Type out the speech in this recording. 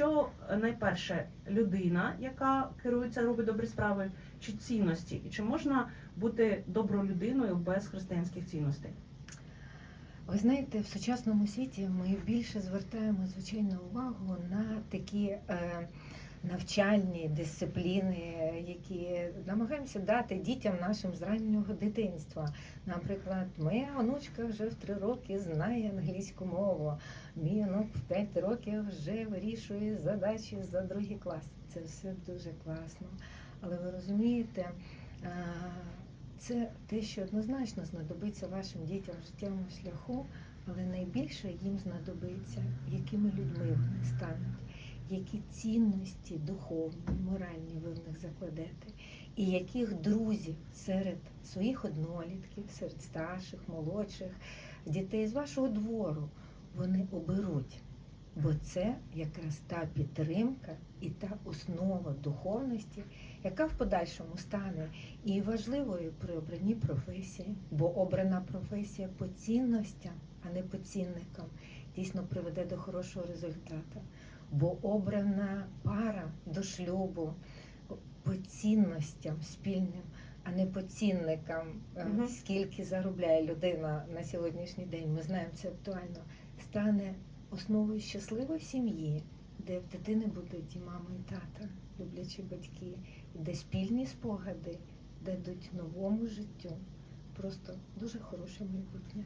що найперше людина, яка керується, робить добрі справи, чи цінності? І чи можна бути доброю людиною без християнських цінностей? Ви знаєте, в сучасному світі ми більше звертаємо звичайно увагу на такі е, навчальні дисципліни, які намагаємося дати дітям нашим з раннього дитинства. Наприклад, моя онучка вже в три роки знає англійську мову. Мій онук в п'ять років вже вирішує задачі за другий клас. Це все дуже класно. Але ви розумієте, це те, що однозначно знадобиться вашим дітям в життєвому шляху, але найбільше їм знадобиться, якими людьми вони стануть, які цінності духовні, моральні ви в них закладете, і яких друзів серед своїх однолітків, серед старших, молодших, дітей з вашого двору вони оберуть. Бо це якраз та підтримка і та основа духовності, яка в подальшому стане і важливою при обранні професії, бо обрана професія по цінностям, а не по цінникам, дійсно приведе до хорошого результату. Бо обрана пара до шлюбу по цінностям спільним, а не по цінникам, Мгм. скільки заробляє людина на сьогоднішній день. Ми знаємо це актуально. Стане основою щасливої сім'ї, де в дитини будуть і мама, і тата, люблячі батьки, де спільні спогади дадуть новому життю просто дуже хороше майбутнє.